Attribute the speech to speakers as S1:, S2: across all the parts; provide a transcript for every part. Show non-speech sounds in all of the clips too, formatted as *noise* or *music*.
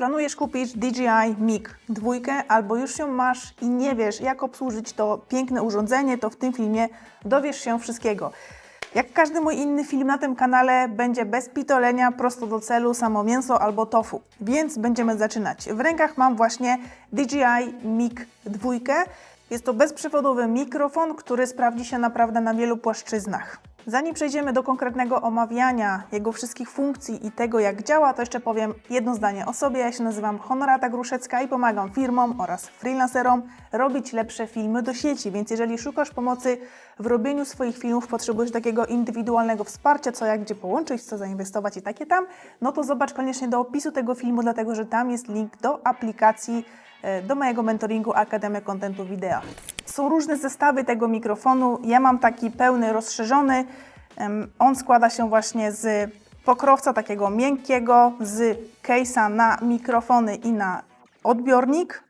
S1: Planujesz kupić DJI MIG dwójkę albo już ją masz i nie wiesz jak obsłużyć to piękne urządzenie, to w tym filmie dowiesz się wszystkiego. Jak każdy mój inny film na tym kanale będzie bez pitolenia, prosto do celu, samo mięso albo tofu. Więc będziemy zaczynać. W rękach mam właśnie DJI MIG dwójkę. Jest to bezprzewodowy mikrofon, który sprawdzi się naprawdę na wielu płaszczyznach. Zanim przejdziemy do konkretnego omawiania jego wszystkich funkcji i tego, jak działa, to jeszcze powiem jedno zdanie o sobie. Ja się nazywam Honorata Gruszecka i pomagam firmom oraz freelancerom robić lepsze filmy do sieci. Więc jeżeli szukasz pomocy w robieniu swoich filmów, potrzebujesz takiego indywidualnego wsparcia, co jak gdzie połączyć, co zainwestować i takie tam, no to zobacz koniecznie do opisu tego filmu, dlatego że tam jest link do aplikacji do mojego mentoringu Akademia Kontentu Wideo. Są różne zestawy tego mikrofonu. Ja mam taki pełny, rozszerzony. On składa się właśnie z pokrowca takiego miękkiego, z case'a na mikrofony i na odbiornik.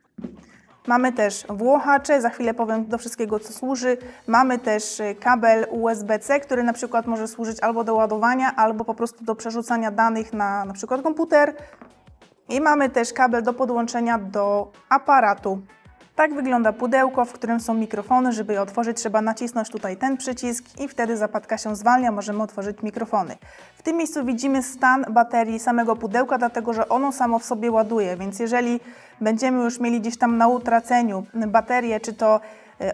S1: Mamy też włochacze, za chwilę powiem do wszystkiego, co służy. Mamy też y, kabel USB-C, który na przykład może służyć albo do ładowania, albo po prostu do przerzucania danych na na przykład komputer. I mamy też kabel do podłączenia do aparatu. Tak wygląda pudełko, w którym są mikrofony. Żeby je otworzyć, trzeba nacisnąć tutaj ten przycisk i wtedy zapadka się zwalnia, możemy otworzyć mikrofony. W tym miejscu widzimy stan baterii samego pudełka, dlatego że ono samo w sobie ładuje, więc jeżeli będziemy już mieli gdzieś tam na utraceniu baterię, czy to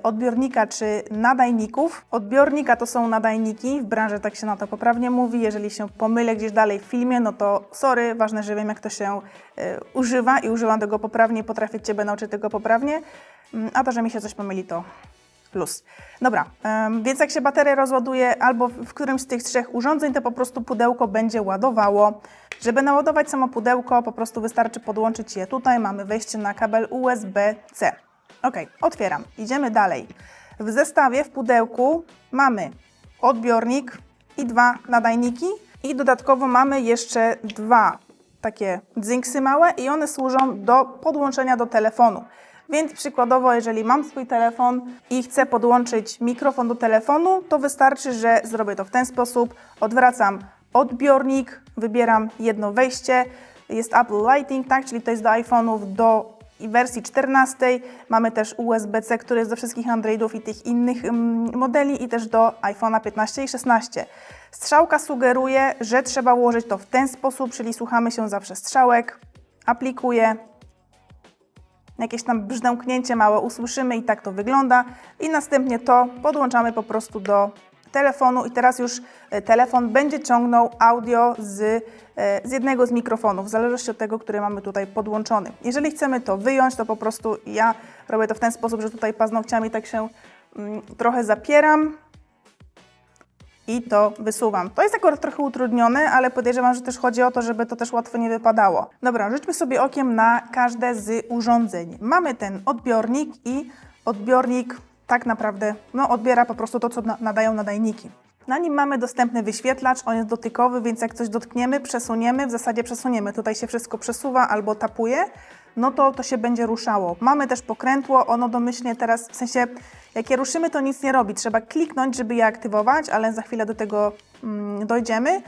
S1: odbiornika czy nadajników. Odbiornika to są nadajniki, w branży tak się na to poprawnie mówi. Jeżeli się pomylę gdzieś dalej w filmie, no to sorry, ważne, że wiem jak to się e, używa i używam tego poprawnie, potrafię Ciebie nauczyć tego poprawnie, Mm, a to, że mi się coś pomyli, to plus. Dobra, więc jak się bateria rozładuje albo w którymś z tych trzech urządzeń, to po prostu pudełko będzie ładowało. Żeby naładować samo pudełko, po prostu wystarczy podłączyć je tutaj. Mamy wejście na kabel USB-C. Ok, otwieram. Idziemy dalej. W zestawie, w pudełku mamy odbiornik i dwa nadajniki i dodatkowo mamy jeszcze dwa takie dzinksy małe i one służą do podłączenia do telefonu. Więc przykładowo, jeżeli mam swój telefon i chcę podłączyć mikrofon do telefonu, to wystarczy, że zrobię to w ten sposób. Odwracam odbiornik, wybieram jedno wejście. Jest Apple Lighting, tak, czyli to jest do iPhone'ów do i wersji 14. Mamy też USB-C, który jest do wszystkich Androidów i tych innych mm, modeli i też do iPhone'a 15 i 16. Strzałka sugeruje, że trzeba ułożyć to w ten sposób, czyli słuchamy się zawsze strzałek. Aplikuję, jakieś tam brzdęknięcie małe usłyszymy i tak to wygląda. I następnie to podłączamy po prostu do telefonu i teraz już e, telefon będzie ciągnął audio z, e, z jednego z mikrofonów, w zależności od tego, który mamy tutaj podłączony. Jeżeli chcemy to wyjąć, to po prostu ja robię to w ten sposób, że tutaj paznokciami tak się mm, trochę zapieram i to wysuwam. To jest akurat trochę utrudnione, ale podejrzewam, że też chodzi o to, żeby to też łatwo nie wypadało. Dobra, rzućmy sobie okiem na każde z urządzeń. Mamy ten odbiornik i odbiornik tak naprawdę no, odbiera po prostu to, co na- nadają nadajniki. Na nim mamy dostępny wyświetlacz, on jest dotykowy, więc jak coś dotkniemy, przesuniemy, w zasadzie przesuniemy, tutaj się wszystko przesuwa albo tapuje, no to to się będzie ruszało. Mamy też pokrętło, ono domyślnie teraz, w sensie jak je ruszymy, to nic nie robi, trzeba kliknąć, żeby je aktywować, ale za chwilę do tego mm, dojdziemy.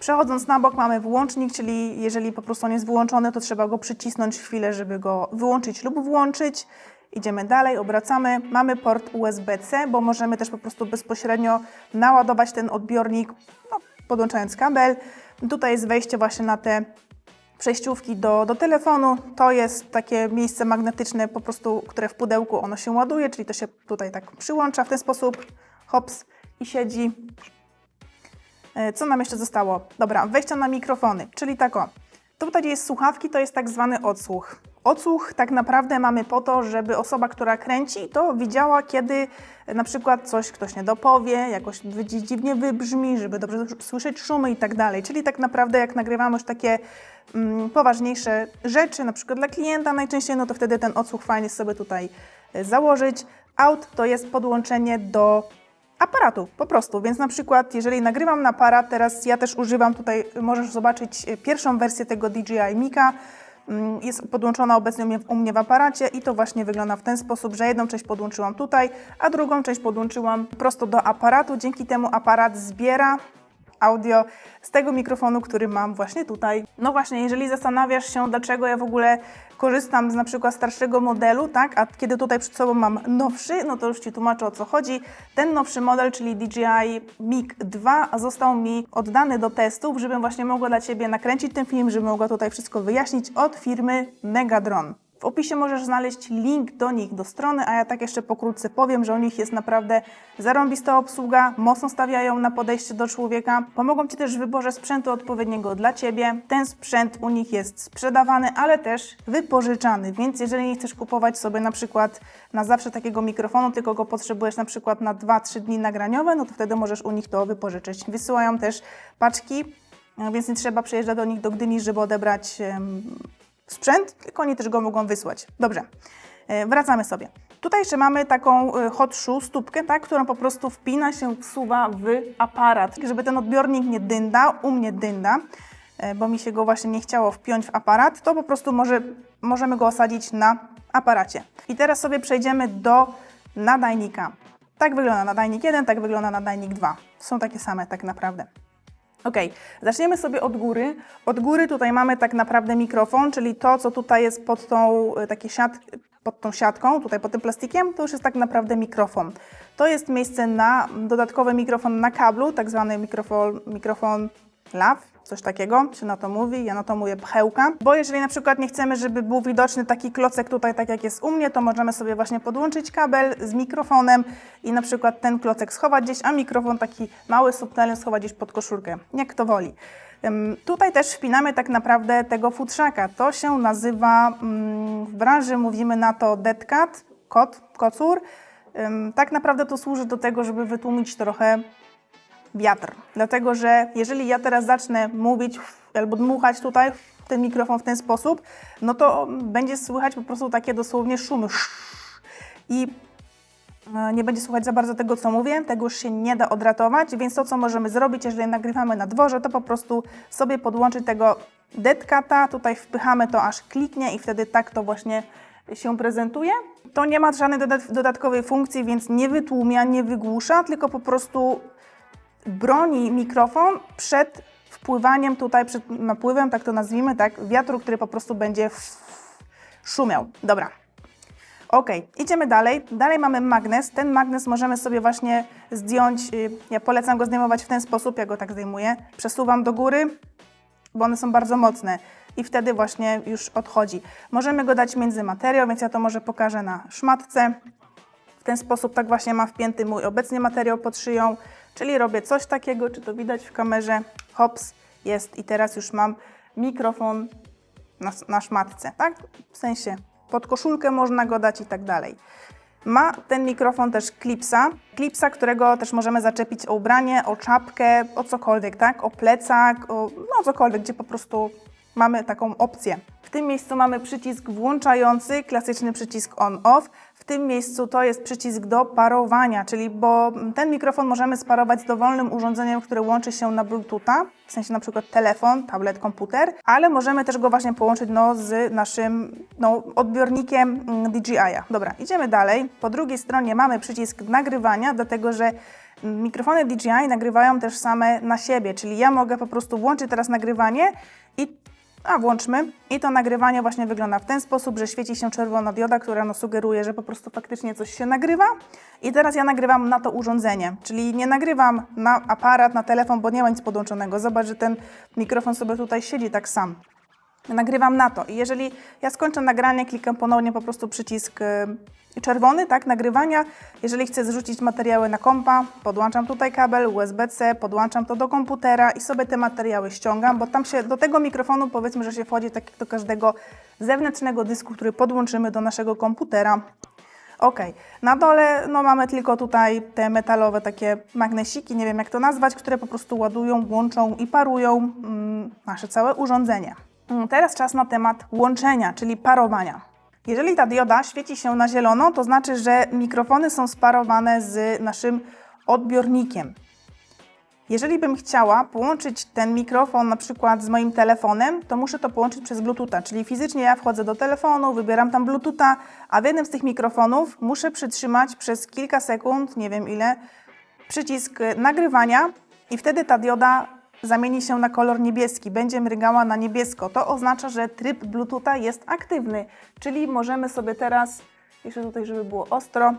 S1: Przechodząc na bok mamy włącznik, czyli jeżeli po prostu on jest wyłączony, to trzeba go przycisnąć chwilę, żeby go wyłączyć lub włączyć. Idziemy dalej, obracamy. Mamy port USB-C, bo możemy też po prostu bezpośrednio naładować ten odbiornik, no, podłączając kabel. Tutaj jest wejście właśnie na te przejściówki do, do telefonu. To jest takie miejsce magnetyczne, po prostu, które w pudełku ono się ładuje, czyli to się tutaj tak przyłącza w ten sposób, hops i siedzi. E, Co nam jeszcze zostało? Dobra, wejścia na mikrofony, czyli tak o. Tutaj jest słuchawki, to jest tak zwany odsłuch. Odsłuch tak naprawdę mamy po to, żeby osoba, która kręci, to widziała, kiedy na przykład coś ktoś nie dopowie, jakoś dziwnie wybrzmi, żeby dobrze słyszeć szumy i tak dalej. Czyli tak naprawdę jak nagrywamy już takie mm, poważniejsze rzeczy, na przykład dla klienta najczęściej, no to wtedy ten odsłuch fajnie sobie tutaj e, założyć. Out to jest podłączenie do aparatu, po prostu. Więc na przykład, jeżeli nagrywam na aparat, teraz ja też używam tutaj, możesz zobaczyć e, pierwszą wersję tego DJI Mika. Mm, Jest podłączona obecnie u mnie- u mnie w aparacie i to właśnie wygląda w ten sposób, że jedną część podłączyłam tutaj, a drugą część podłączyłam prosto do aparatu. Dzięki temu aparat zbiera audio z tego mikrofonu, który mam właśnie tutaj. No właśnie, jeżeli zastanawiasz się, dlaczego ja w ogóle korzystam z na przykład starszego modelu, tak, a kiedy tutaj przed sobą mam nowszy, no to już Ci tłumaczę o co chodzi. Ten nowszy model, czyli DJI Mic 2 został mi oddany do testów, żebym właśnie mogła dla Ciebie nakręcić ten film, żebym mogła tutaj wszystko wyjaśnić od firmy Megadron. W opisie możesz znaleźć link do nich, do strony, a ja tak jeszcze pokrótce powiem, że u nich jest naprawdę zarąbista obsługa, mocno stawiają na podejście do człowieka, pomogą Ci też w wyborze sprzętu odpowiedniego dla Ciebie. Ten sprzęt u nich jest sprzedawany, ale też wypożyczany, więc jeżeli nie chcesz kupować sobie na przykład na zawsze takiego mikrofonu, tylko go potrzebujesz na przykład na 2-3 dni nagraniowe, no to wtedy możesz u nich to wypożyczyć. Wysyłają też paczki, więc nie trzeba przyjeżdżać do nich do Gdyni, żeby odebrać sprzęt, tylko oni też go mogą wysłać. Dobrze, e, wracamy sobie. Tutaj jeszcze mamy taką e, hot shoe, stópkę, tak, którą po prostu wpina się, wsuwa w aparat, żeby ten odbiornik nie dynda, u mnie dynda, e, bo mi się go właśnie nie chciało wpiąć w aparat, to po prostu może, możemy go osadzić na aparacie. I teraz sobie przejdziemy do nadajnika. Tak wygląda nadajnik 1, tak wygląda nadajnik 2. Są takie same tak naprawdę. Ok, zaczniemy sobie od góry. Od góry tutaj mamy tak naprawdę mikrofon, czyli to, co tutaj jest pod tą, y, takie siat, pod tą siatką, tutaj pod tym plastikiem, to już jest tak naprawdę mikrofon. To jest miejsce na dodatkowy mikrofon na kablu, tak zwany mikrofon, mikrofon LAW, coś takiego się na to mówi, ja na to mówię pchełka, bo jeżeli na przykład nie chcemy, żeby był widoczny taki klocek tutaj, tak jak jest u mnie, to możemy sobie właśnie podłączyć kabel z mikrofonem i na przykład ten klocek schować gdzieś, a mikrofon taki mały, subtelny schować gdzieś pod koszulkę, jak to woli. Tutaj też wpinamy tak naprawdę tego futrzaka. To się nazywa, mm, w branży mówimy na to dead cat, kot, kocur. Tak naprawdę to służy do tego, żeby wytłumić trochę wiatr. Dlatego, że jeżeli ja teraz zacznę mówić albo dmuchać tutaj ten mikrofon w ten sposób, no to będzie słychać po prostu takie dosłownie szumy. I e, nie będzie słuchać za bardzo tego, co mówię, tego już się nie da odratować, więc to, co możemy zrobić, jeżeli nagrywamy na dworze, to po prostu sobie podłączyć tego deadcata, tutaj wpychamy to aż kliknie i wtedy tak to właśnie się prezentuje. To nie ma żadnej dodat- dodatkowej funkcji, więc nie wytłumia, nie wygłusza, tylko po prostu broni mikrofon przed wpływaniem tutaj, przed napływem, tak to nazwijmy, tak, wiatru, który po prostu będzie szumiał. Dobra. Ok, idziemy dalej. Dalej mamy magnes. Ten magnes możemy sobie właśnie zdjąć. y, Ja polecam go zdejmować w ten sposób, ja go tak zdejmuję. Przesuwam do góry, bo one są bardzo mocne i wtedy właśnie już odchodzi. Możemy go dać między materiał, więc ja to może pokażę na szmatce. W ten sposób tak właśnie mam wpięty mój obecnie materiał pod szyją, czyli robię coś takiego, czy to widać w kamerze, hops, jest i teraz już mam mikrofon na, na szmatce, tak? W sensie pod koszulkę można go dać i tak dalej. Ma ten mikrofon też klipsa, klipsa, którego też możemy zaczepić o ubranie, o czapkę, o cokolwiek, tak? O plecak, o no cokolwiek, gdzie po prostu mamy taką opcję. Tym miejscu mamy przycisk włączający, klasyczny przycisk on-off. W tym miejscu to jest przycisk do parowania, czyli bo ten mikrofon możemy sparować z dowolnym urządzeniem, które łączy się na Bluetootha, w sensie na przykład telefon, tablet, komputer, ale możemy też go właśnie połączyć no, z naszym no, odbiornikiem mm, DJI-a. Dobra, idziemy dalej. Po drugiej stronie mamy przycisk nagrywania, dlatego że mikrofony DJI nagrywają też same na siebie, czyli ja mogę po prostu włączyć teraz nagrywanie i a włączmy. I to nagrywanie właśnie wygląda w ten sposób, że świeci się czerwona dioda, która no, sugeruje, że po prostu faktycznie coś się nagrywa. I teraz ja nagrywam na to urządzenie, czyli nie nagrywam na aparat, na telefon, bo nie ma nic podłączonego. Zobacz, że ten mikrofon sobie tutaj siedzi tak sam. Nagrywam na to i jeżeli ja skończę nagranie, klikam ponownie po prostu przycisk y, czerwony, tak, nagrywania. Jeżeli chcę zrzucić materiały na kompa, podłączam tutaj kabel USB-C, podłączam to do komputera i sobie te materiały ściągam, bo tam się do tego mikrofonu powiedzmy, że się wchodzi tak jak do każdego zewnętrznego dysku, który podłączymy do naszego komputera. Ok, na dole no, mamy tylko tutaj te metalowe takie magnesiki, nie wiem jak to nazwać, które po prostu ładują, łączą i parują mm, nasze całe urządzenie. Mm, Teraz czas na temat łączenia, czyli parowania. Jeżeli ta dioda świeci się na zielono, to znaczy, że mikrofony są sparowane z naszym odbiornikiem. Jeżeli bym chciała połączyć ten mikrofon na przykład z moim telefonem, to muszę to połączyć przez Bluetootha, czyli fizycznie ja wchodzę do telefonu, wybieram tam Bluetootha, a w jednym z tych mikrofonów muszę przytrzymać przez kilka sekund, nie wiem ile, przycisk nagrywania i wtedy ta dioda zamieni się na kolor niebieski, będzie mrygała na niebiesko. To oznacza, że tryb Bluetootha jest aktywny, czyli możemy sobie teraz, jeszcze tutaj, żeby było ostro,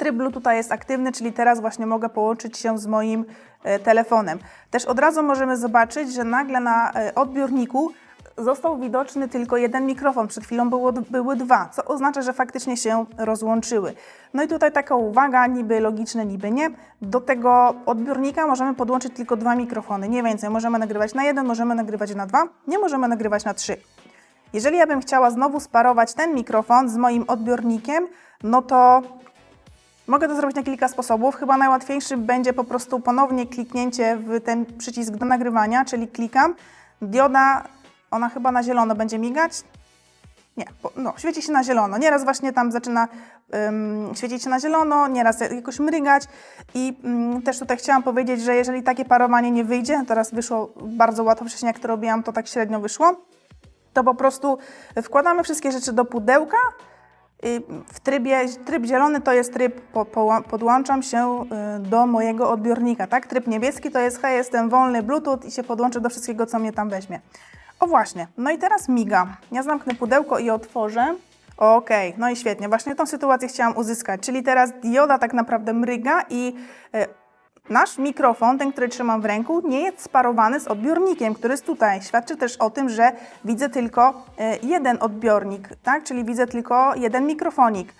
S1: Tryb Bluetootha jest aktywny, czyli teraz właśnie mogę połączyć się z moim e, telefonem. Też od razu możemy zobaczyć, że nagle na e, odbiorniku został widoczny tylko jeden mikrofon. Przed chwilą było, były dwa, co oznacza, że faktycznie się rozłączyły. No i tutaj taka uwaga, niby logiczne, niby nie. Do tego odbiornika możemy podłączyć tylko dwa mikrofony, nie więcej. Możemy nagrywać na jeden, możemy nagrywać na dwa, nie możemy nagrywać na trzy. Jeżeli ja bym chciała znowu sparować ten mikrofon z moim odbiornikiem, no to Mogę to zrobić na kilka sposobów. Chyba najłatwiejszy będzie po prostu ponownie kliknięcie w ten przycisk do nagrywania, czyli klikam. Dioda, ona chyba na zielono będzie migać. Nie, bo, no, świeci się na zielono. Nieraz właśnie tam zaczyna świecić się na zielono, nieraz jakoś mrygać. I ym, też tutaj chciałam powiedzieć, że jeżeli takie parowanie nie wyjdzie, teraz wyszło bardzo łatwo, wcześniej jak to robiłam, to tak średnio wyszło, to po prostu wkładamy wszystkie rzeczy do pudełka, w trybie, tryb zielony to jest tryb, po, po, podłączam się y, do mojego odbiornika, tak? Tryb niebieski to jest, hej, jestem wolny Bluetooth i się podłączę do wszystkiego, co mnie tam weźmie. O właśnie, no i teraz miga. Ja zamknę pudełko i otworzę. Okej, no i świetnie, właśnie tą sytuację chciałam uzyskać, czyli teraz dioda tak naprawdę mryga i y, Nasz mikrofon, ten, który trzymam w ręku, nie jest sparowany z odbiornikiem, który jest tutaj. Świadczy też o tym, że widzę tylko e, jeden odbiornik, tak? czyli widzę tylko jeden mikrofonik.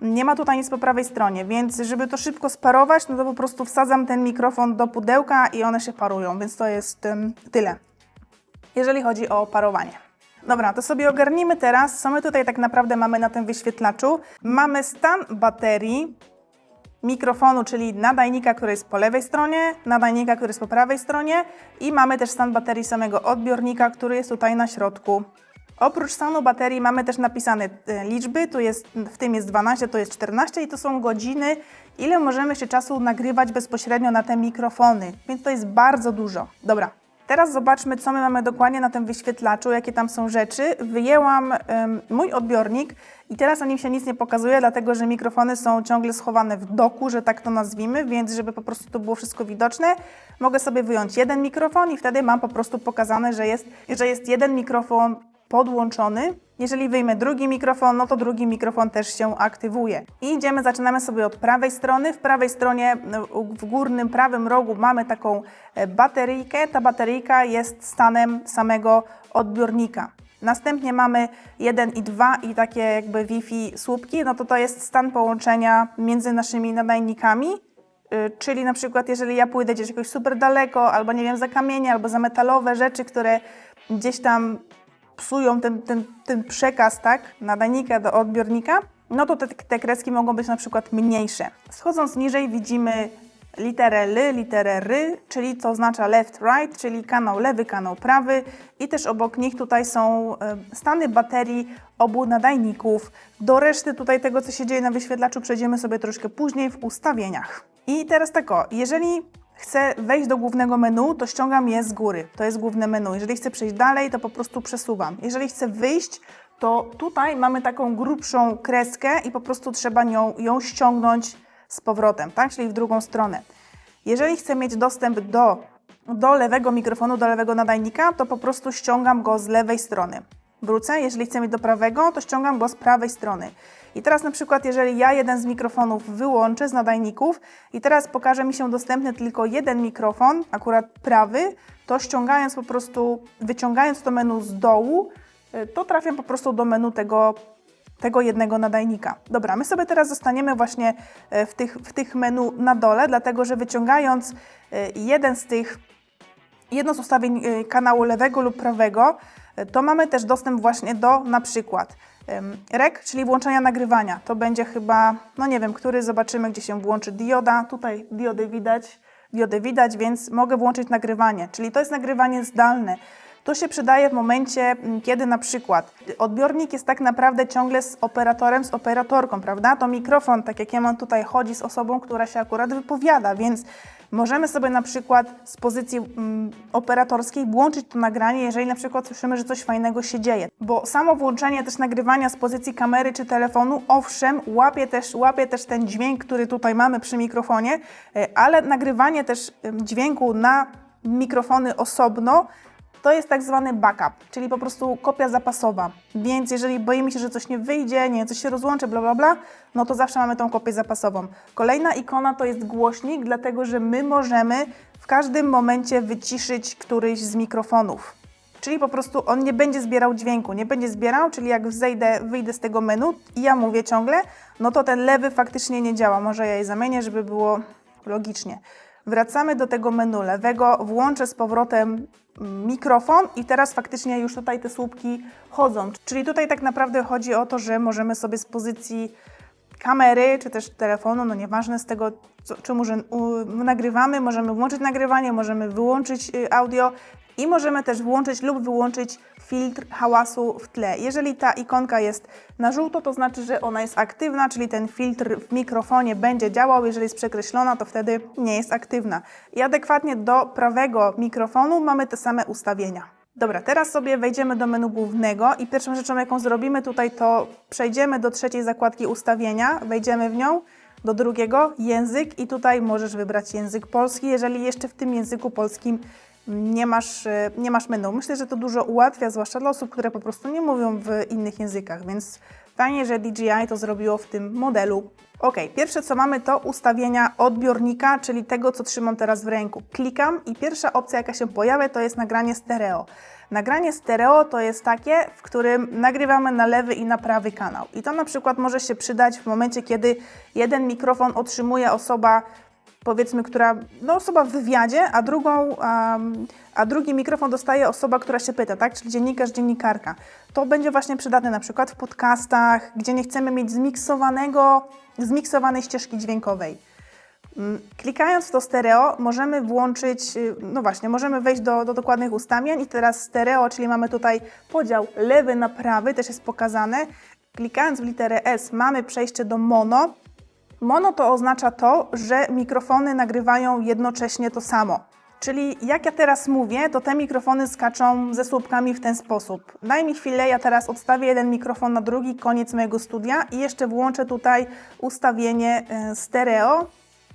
S1: Nie ma tutaj nic po prawej stronie, więc żeby to szybko sparować, no to po prostu wsadzam ten mikrofon do pudełka i one się parują, więc to jest tyle, jeżeli chodzi o parowanie. Dobra, to sobie ogarnijmy teraz, co my tutaj tak naprawdę mamy na tym wyświetlaczu. Mamy stan baterii, mikrofonu, czyli nadajnika, który jest po lewej stronie, nadajnika, który jest po prawej stronie i mamy też stan baterii samego odbiornika, który jest tutaj na środku. Oprócz stanu baterii mamy też napisane e, liczby, tu jest, w tym jest 12, to jest 14 i to są godziny, ile możemy jeszcze czasu nagrywać bezpośrednio na te mikrofony, więc to jest bardzo dużo. Dobra, Teraz zobaczmy, co my mamy dokładnie na tym wyświetlaczu, jakie tam są rzeczy. Wyjęłam um, mój odbiornik i teraz na nim się nic nie pokazuje, dlatego że mikrofony są ciągle schowane w doku, że tak to nazwijmy, więc żeby po prostu to było wszystko widoczne, mogę sobie wyjąć jeden mikrofon i wtedy mam po prostu pokazane, że jest, że jest jeden mikrofon podłączony. Jeżeli wyjmę drugi mikrofon, no to drugi mikrofon też się aktywuje. I idziemy, zaczynamy sobie od prawej strony. W prawej stronie, w górnym prawym rogu mamy taką e, bateryjkę. Ta bateryjka jest stanem samego odbiornika. Następnie mamy 1 i 2 i takie jakby Wi-Fi słupki, no to to jest stan połączenia między naszymi nadajnikami. Y, czyli na przykład, jeżeli ja pójdę gdzieś jakoś super daleko, albo nie wiem, za kamienie, albo za metalowe rzeczy, które gdzieś tam psują ten, ten, ten przekaz, tak, nadajnika do odbiornika, no to te, te kreski mogą być na przykład mniejsze. Schodząc niżej widzimy literę L, literę R, czyli to oznacza left, right, czyli kanał lewy, kanał prawy i też obok nich tutaj są e, stany baterii obu nadajników. Do reszty tutaj tego, co się dzieje na wyświetlaczu przejdziemy sobie troszkę później w ustawieniach. I teraz tak o, jeżeli chcę wejść do głównego menu, to ściągam je z góry. To jest główne menu. Jeżeli chcę przejść dalej, to po prostu przesuwam. Jeżeli chcę wyjść, to tutaj mamy taką grubszą kreskę i po prostu trzeba nią, ją ściągnąć z powrotem, tak? czyli w drugą stronę. Jeżeli chcę mieć dostęp do, do lewego mikrofonu, do lewego nadajnika, to po prostu ściągam go z lewej strony. Wrócę, jeżeli chcę mieć do prawego, to ściągam go z prawej strony. I teraz na przykład, jeżeli ja jeden z mikrofonów wyłączę z nadajników i teraz pokaże mi się dostępny tylko jeden mikrofon, akurat prawy, to ściągając po prostu, wyciągając to menu z dołu, y, to trafiam po prostu do menu tego, tego jednego nadajnika. Dobra, my sobie teraz zostaniemy właśnie y, w tych, w tych menu na dole, dlatego że wyciągając y, jeden z tych, jedno z ustawień kanału lewego lub prawego, to mamy też dostęp właśnie do na przykład REC, czyli włączenia nagrywania. To będzie chyba, no nie wiem, który, zobaczymy, gdzie się włączy dioda. Tutaj diody widać, diody widać, więc mogę włączyć nagrywanie, czyli to jest nagrywanie zdalne. To się przydaje w momencie, kiedy na przykład odbiornik jest tak naprawdę ciągle z operatorem, z operatorką, prawda? To mikrofon, tak jak ja mam tutaj, chodzi z osobą, która się akurat wypowiada, więc Możemy sobie na przykład z pozycji mm, operatorskiej włączyć to nagranie, jeżeli na przykład słyszymy, że coś fajnego się dzieje. Bo samo włączenie też nagrywania z pozycji kamery czy telefonu, owszem, łapie też, łapie też ten dźwięk, który tutaj mamy przy mikrofonie, e, ale nagrywanie też dźwięku na mikrofony osobno to jest tak zwany backup, czyli po prostu kopia zapasowa. Więc jeżeli boimy się, że coś nie wyjdzie, nie, coś się rozłączy, bla bla bla, no to zawsze mamy tą kopię zapasową. Kolejna ikona to jest głośnik, dlatego że my możemy w każdym momencie wyciszyć któryś z mikrofonów. Czyli po prostu on nie będzie zbierał dźwięku, nie będzie zbierał, czyli jak zejdę, wyjdę z tego menu i ja mówię ciągle, no to ten lewy faktycznie nie działa. Może ja je zamienię, żeby było logicznie. Wracamy do tego menu lewego, włączę z powrotem mikrofon i teraz faktycznie już tutaj te słupki chodzą. Czyli tutaj tak naprawdę chodzi o to, że możemy sobie z pozycji kamery, czy też telefonu, no nieważne z tego, co, czym nagrywamy, możemy włączyć nagrywanie, możemy wyłączyć y, audio i możemy też włączyć lub wyłączyć filtr hałasu w tle. Jeżeli ta ikonka jest na żółto, to znaczy, że ona jest aktywna, czyli ten filtr w mikrofonie będzie działał. Jeżeli jest przekreślona, to wtedy nie jest aktywna. I adekwatnie do prawego mikrofonu mamy te same ustawienia. Dobra, teraz sobie wejdziemy do menu głównego i pierwszą rzeczą, jaką zrobimy tutaj, to przejdziemy do trzeciej zakładki ustawienia, wejdziemy w nią, do drugiego język i tutaj możesz wybrać język polski, jeżeli jeszcze w tym języku polskim nie masz, e, nie masz menu. Myślę, że to dużo ułatwia, zwłaszcza dla osób, które po prostu nie mówią w innych językach, więc fajnie, że DJI to zrobiło w tym modelu. Ok, pierwsze co mamy to ustawienia odbiornika, czyli tego, co trzymam teraz w ręku. Klikam i pierwsza opcja, jaka się pojawia, to jest nagranie stereo. Nagranie stereo to jest takie, w którym nagrywamy na lewy i na prawy kanał. I to na przykład może się przydać w momencie, kiedy jeden mikrofon otrzymuje osoba powiedzmy, która, no osoba w wywiadzie, a drugą, um, a drugi mikrofon dostaje osoba, która się pyta, tak, czyli dziennikarz, dziennikarka. To będzie właśnie przydatne na przykład w podcastach, gdzie nie chcemy mieć zmiksowanego, zmiksowanej ścieżki dźwiękowej. Mm, Klikając w to stereo, możemy włączyć, y, no właśnie, możemy wejść do, do dokładnych ustawień i teraz stereo, czyli mamy tutaj podział lewy na prawy, też jest pokazane. Klikając w literę S mamy przejście do mono, Mono to oznacza to, że mikrofony nagrywają jednocześnie to samo. Czyli jak ja teraz mówię, to te mikrofony skaczą ze słupkami w ten sposób. Daj mi chwilę, ja teraz odstawię jeden mikrofon na drugi koniec mojego studia i jeszcze włączę tutaj ustawienie e, stereo,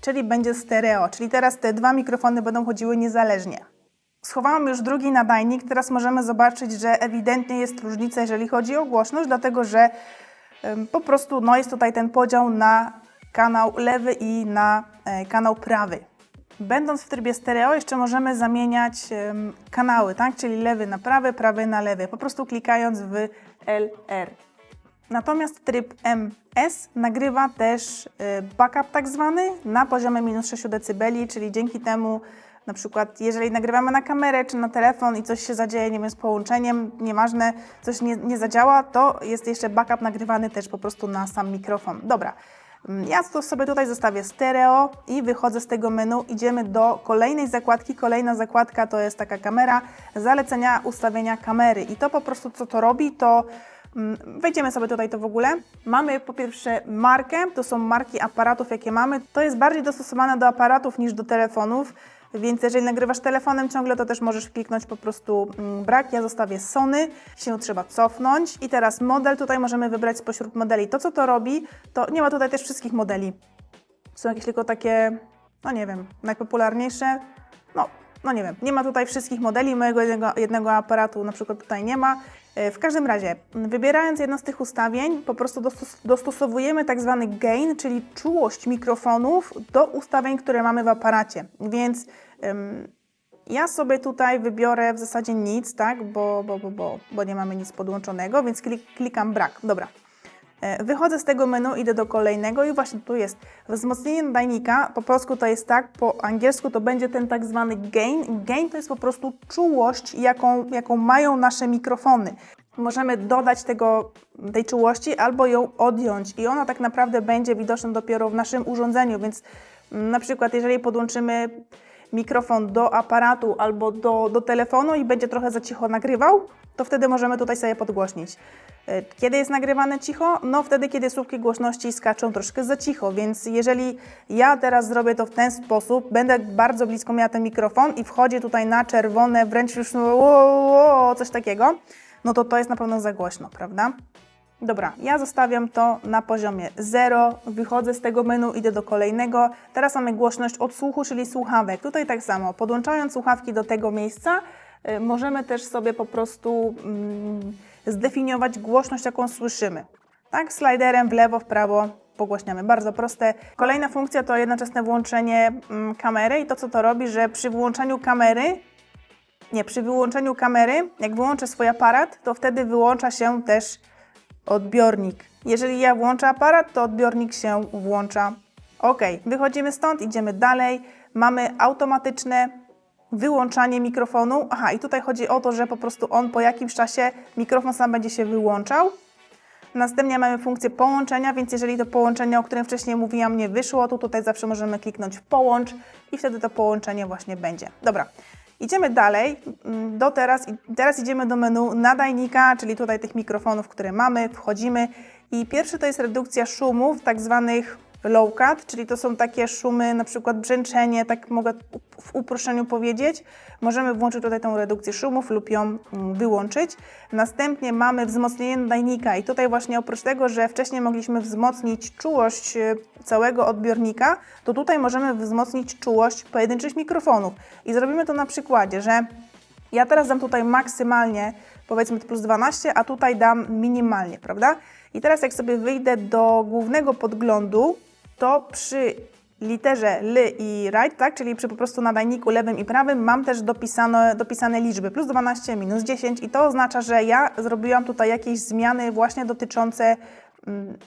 S1: czyli będzie stereo. Czyli teraz te dwa mikrofony będą chodziły niezależnie. Schowałam już drugi nadajnik, teraz możemy zobaczyć, że ewidentnie jest różnica, jeżeli chodzi o głośność, dlatego że Po prostu no, jest tutaj ten podział na kanał lewy i na e, kanał prawy. Będąc w trybie stereo, jeszcze możemy zamieniać kanały, tak? czyli lewy na prawy, prawy na lewy, po prostu klikając w LR. Natomiast tryb MS nagrywa też e, backup tak zwany na poziomie minus 6 dB, czyli dzięki temu na przykład jeżeli nagrywamy na kamerę czy na telefon i coś się zadzieje, nie wiem, z połączeniem, nieważne, coś nie, nie zadziała, to jest jeszcze backup nagrywany też po prostu na sam mikrofon. Dobra, ja to sobie tutaj zostawię stereo i wychodzę z tego menu. Idziemy do kolejnej zakładki. Kolejna zakładka to jest taka kamera, zalecenia ustawienia kamery. I to po prostu co to robi, to mm, wejdziemy sobie tutaj to w ogóle. Mamy po pierwsze markę, to są marki aparatów, jakie mamy. To jest bardziej dostosowane do aparatów niż do telefonów. Więc jeżeli nagrywasz telefonem ciągle, to też możesz kliknąć po prostu mm, brak. Ja zostawię Sony, się trzeba cofnąć. I teraz model, tutaj możemy wybrać spośród modeli. To, co to robi, to nie ma tutaj też wszystkich modeli. Są jakieś tylko takie, no nie wiem, najpopularniejsze. No, no nie wiem, nie ma tutaj wszystkich modeli, mojego jednego, jednego aparatu na przykład tutaj nie ma. E, W każdym razie, wybierając jedno z tych ustawień, po prostu dostos dostosowujemy tak zwany gain, czyli czułość mikrofonów do ustawień, które mamy w aparacie. Więc em, ja sobie tutaj wybiorę w zasadzie nic, tak, bo, bo, bo, bo, bo nie mamy nic podłączonego, więc klik, klikam brak. Dobra. E, Wychodzę z tego menu, idę do kolejnego i właśnie tu jest wzmocnienie nadajnika. Po polsku to jest tak, po angielsku to będzie ten tak zwany gain. Gain to jest po prostu czułość, jaką, jaką mają nasze mikrofony. Możemy dodać tego, tej czułości albo ją odjąć i ona tak naprawdę będzie widoczna dopiero w naszym urządzeniu, więc mm, na przykład jeżeli podłączymy mikrofon do aparatu albo do, do telefonu i będzie trochę za cicho nagrywał, to wtedy możemy tutaj sobie podgłośnić. E, Kiedy jest nagrywane cicho? No wtedy, kiedy słupki głośności skaczą troszkę za cicho, więc jeżeli ja teraz zrobię to w ten sposób, będę bardzo blisko miała ten mikrofon i wchodzi tutaj na czerwone, wręcz już wo, coś takiego, no to to jest na pewno za głośno, prawda? Dobra, ja zostawiam to na poziomie 0, wychodzę z tego menu, idę do kolejnego. Teraz mamy głośność odsłuchu, czyli słuchawek. Tutaj tak samo, podłączając słuchawki do tego miejsca, możemy też sobie po prostu mm, zdefiniować głośność, jaką słyszymy. Tak, sliderem w lewo, w prawo pogłaśniamy. Bardzo proste. Kolejna funkcja to jednoczesne włączenie mm, kamery i to, co to robi, że przy włączeniu kamery nie, przy wyłączeniu kamery, jak wyłączę swój aparat, to wtedy wyłącza się też odbiornik. Jeżeli ja włączę aparat, to odbiornik się włącza. Ok, wychodzimy stąd, idziemy dalej. Mamy automatyczne wyłączanie mikrofonu. Aha, i tutaj chodzi o to, że po prostu on po jakimś czasie mikrofon sam będzie się wyłączał. Następnie mamy funkcję połączenia, więc jeżeli to połączenie, o którym wcześniej mówiłam, nie wyszło, to tutaj zawsze możemy kliknąć w połącz i wtedy to połączenie właśnie będzie. Dobra, idziemy dalej. mm, Do teraz, teraz idziemy do menu nadajnika, czyli tutaj tych mikrofonów, które mamy, wchodzimy i pierwszy to jest redukcja szumów, tak zwanych low cut, czyli to są takie szumy, na przykład brzęczenie, tak mogę w uproszczeniu powiedzieć. Możemy włączyć tutaj tą redukcję szumów lub ją mm, wyłączyć. Następnie mamy wzmocnienie nadajnika i tutaj właśnie oprócz tego, że wcześniej mogliśmy wzmocnić czułość e, całego odbiornika, to tutaj możemy wzmocnić czułość pojedynczych mikrofonów. I zrobimy to na przykładzie, że ja teraz dam tutaj maksymalnie, powiedzmy plus 12, a tutaj dam minimalnie, prawda? I teraz jak sobie wyjdę do głównego podglądu, to przy literze L i right, tak, czyli przy po prostu nadajniku lewym i prawym mam też dopisane, dopisane liczby plus 12, minus 10 i to oznacza, że ja zrobiłam tutaj jakieś zmiany właśnie dotyczące mm,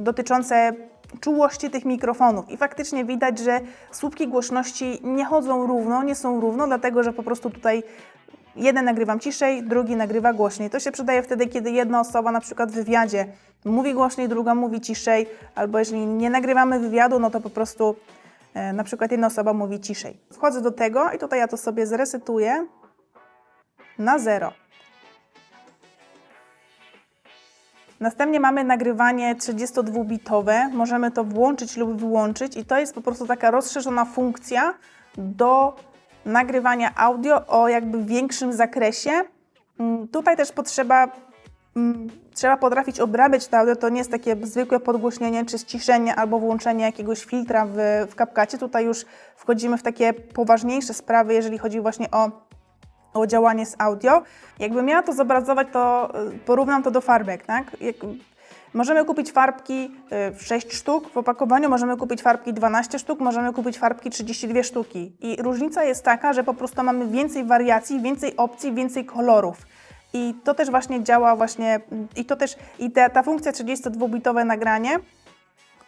S1: dotyczące czułości tych mikrofonów. I faktycznie widać, że słupki głośności nie chodzą równo, nie są równo, dlatego że po prostu tutaj jeden nagrywam ciszej, drugi nagrywa głośniej. To się przydaje wtedy, kiedy jedna osoba na przykład w wywiadzie mówi głośniej, druga mówi ciszej, albo jeżeli nie nagrywamy wywiadu, no to po prostu e, na przykład jedna osoba mówi ciszej. Wchodzę do tego i tutaj ja to sobie zresetuję na zero. Następnie mamy nagrywanie 32-bitowe. Możemy to włączyć lub wyłączyć i to jest po prostu taka rozszerzona funkcja do nagrywania audio o jakby większym zakresie. Mm, Tutaj też potrzeba, mm, trzeba potrafić obrabiać to audio. To nie jest takie zwykłe podgłośnienie czy ściszenie albo włączenie jakiegoś filtra w, w CapCutie. Tutaj już wchodzimy w takie poważniejsze sprawy, jeżeli chodzi właśnie o o działanie z audio. Jakbym miała to zobrazować, to y, porównam to do farbek, tak? Jak, możemy kupić farbki y, 6 sztuk w opakowaniu, możemy kupić farbki 12 sztuk, możemy kupić farbki 32 sztuki. I różnica jest taka, że po prostu mamy więcej wariacji, więcej opcji, więcej kolorów. I to też właśnie działa właśnie, i to też, i ta, ta funkcja 32-bitowe nagranie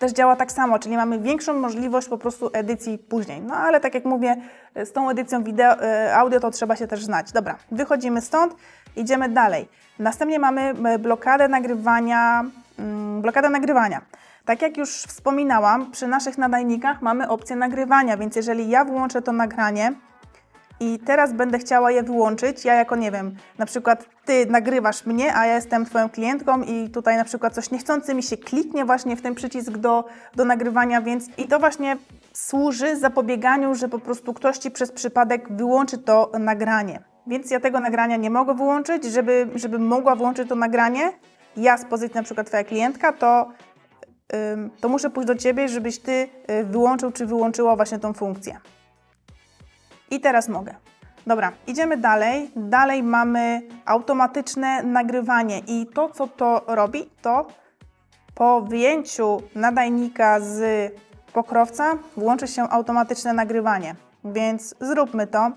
S1: też działa tak samo, czyli mamy większą możliwość po prostu edycji później. No ale tak jak mówię, z tą edycją wideo, e, audio to trzeba się też znać. Dobra, wychodzimy stąd, idziemy dalej. Następnie mamy e, blokadę nagrywania, mm, blokadę nagrywania. Tak jak już wspominałam, przy naszych nadajnikach mamy opcję nagrywania, więc jeżeli ja włączę to nagranie, i teraz będę chciała je wyłączyć. Ja jako, nie wiem, na przykład Ty nagrywasz mnie, a ja jestem Twoją klientką i tutaj na przykład coś niechcący mi się kliknie właśnie w ten przycisk do, do nagrywania, więc i to właśnie służy zapobieganiu, że po prostu ktoś Ci przez przypadek wyłączy to nagranie. Więc ja tego nagrania nie mogę wyłączyć, żeby, żeby mogła włączyć to nagranie. Ja z pozycji na przykład Twoja klientka, to, to muszę pójść do Ciebie, żebyś Ty y, wyłączył czy wyłączyła właśnie tą funkcję. I teraz mogę. Dobra, idziemy dalej. Dalej mamy automatyczne nagrywanie i to, co to robi, to po wyjęciu nadajnika z pokrowca włączy się automatyczne nagrywanie. Więc zróbmy to.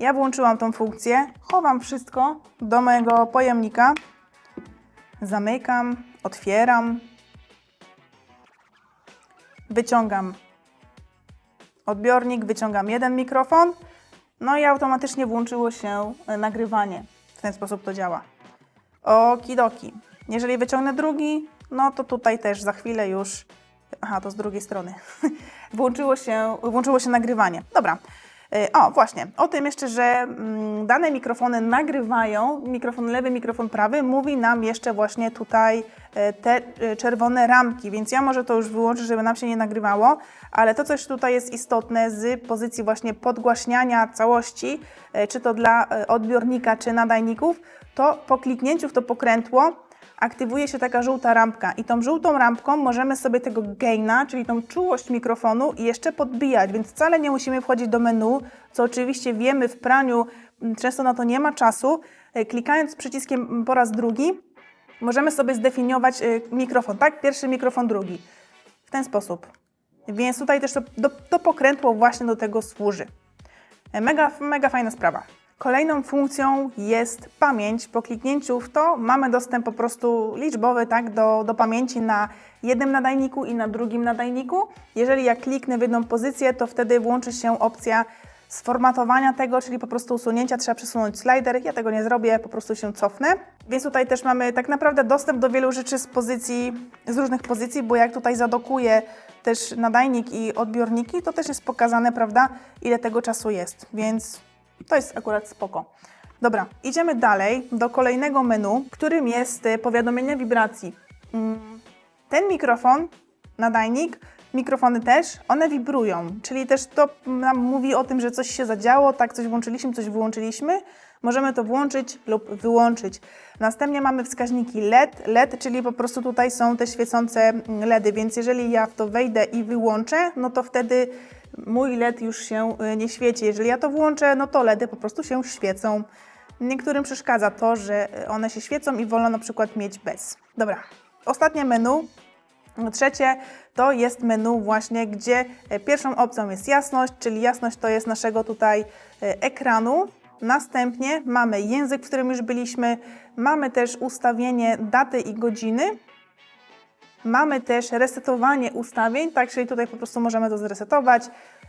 S1: Ja włączyłam tą funkcję, chowam wszystko do mojego pojemnika, zamykam, otwieram, wyciągam odbiornik, wyciągam jeden mikrofon, no i automatycznie włączyło się e, nagrywanie. W ten sposób to działa. Okidoki. Jeżeli wyciągnę drugi, no to tutaj też za chwilę już. Aha, to z drugiej strony. *laughs* włączyło, się, włączyło się nagrywanie. Dobra. E, O, właśnie, o tym jeszcze, że mm, dane mikrofony nagrywają, mikrofon lewy, mikrofon prawy, mówi nam jeszcze właśnie tutaj e, te e, czerwone ramki, więc ja może to już wyłączę, żeby nam się nie nagrywało, ale to coś tutaj jest istotne z pozycji właśnie podgłaśniania całości, czy to dla odbiornika, czy nadajników, to po kliknięciu w to pokrętło aktywuje się taka żółta rampka i tą żółtą rampką możemy sobie tego gaina, czyli tą czułość mikrofonu jeszcze podbijać, więc wcale nie musimy wchodzić do menu, co oczywiście wiemy w praniu, m, często na to nie ma czasu. E, Klikając przyciskiem po raz drugi, możemy sobie zdefiniować e, mikrofon, tak? Pierwszy mikrofon, drugi. W ten sposób. Więc tutaj też to, do, to pokrętło właśnie do tego służy. E, Mega, mega fajna sprawa. Kolejną funkcją jest pamięć. Po kliknięciu w to mamy dostęp po prostu liczbowy tak, do, do pamięci na jednym nadajniku i na drugim nadajniku. Jeżeli ja kliknę w jedną pozycję, to wtedy włączy się opcja sformatowania tego, czyli po prostu usunięcia, trzeba przesunąć slider. Ja tego nie zrobię, po prostu się cofnę. Więc tutaj też mamy tak naprawdę dostęp do wielu rzeczy z pozycji, z różnych pozycji, bo jak tutaj zadokuję też nadajnik i odbiorniki, to też jest pokazane, prawda, ile tego czasu jest, więc to jest akurat spoko. Dobra, idziemy dalej do kolejnego menu, którym jest e, powiadomienie wibracji. Mm, Ten mikrofon, nadajnik, mikrofony też, one wibrują, czyli też to nam mówi o tym, że coś się zadziało, tak, coś włączyliśmy, coś wyłączyliśmy. Możemy to włączyć lub wyłączyć. Następnie mamy wskaźniki LED, LED, czyli po prostu tutaj są te świecące mm, LEDy, więc jeżeli ja w to wejdę i wyłączę, no to wtedy mój LED już się y, nie świeci. Jeżeli ja to włączę, no to LEDy po prostu się świecą. Niektórym przeszkadza to, że y, one się świecą i wolno na przykład mieć bez. Dobra, ostatnie menu. Trzecie to jest menu właśnie, gdzie e, pierwszą opcją jest jasność, czyli jasność to jest naszego tutaj ekranu. Następnie mamy język, w którym już byliśmy. Mamy też ustawienie daty i godziny. Mamy też resetowanie ustawień, tak, czyli tutaj po prostu możemy to zresetować.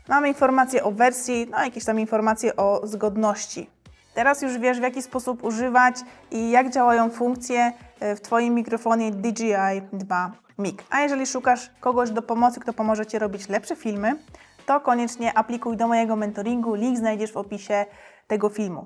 S1: Mamy informacje o wersji, no jakieś tam informacje o zgodności. Teraz już wiesz, w jaki sposób używać i jak działają funkcje e, w Twoim mikrofonie DJI 2 Mic. A jeżeli szukasz kogoś do pomocy, kto pomoże Ci robić lepsze filmy, to koniecznie aplikuj do mojego mentoringu. Link znajdziesz w opisie tego filmu.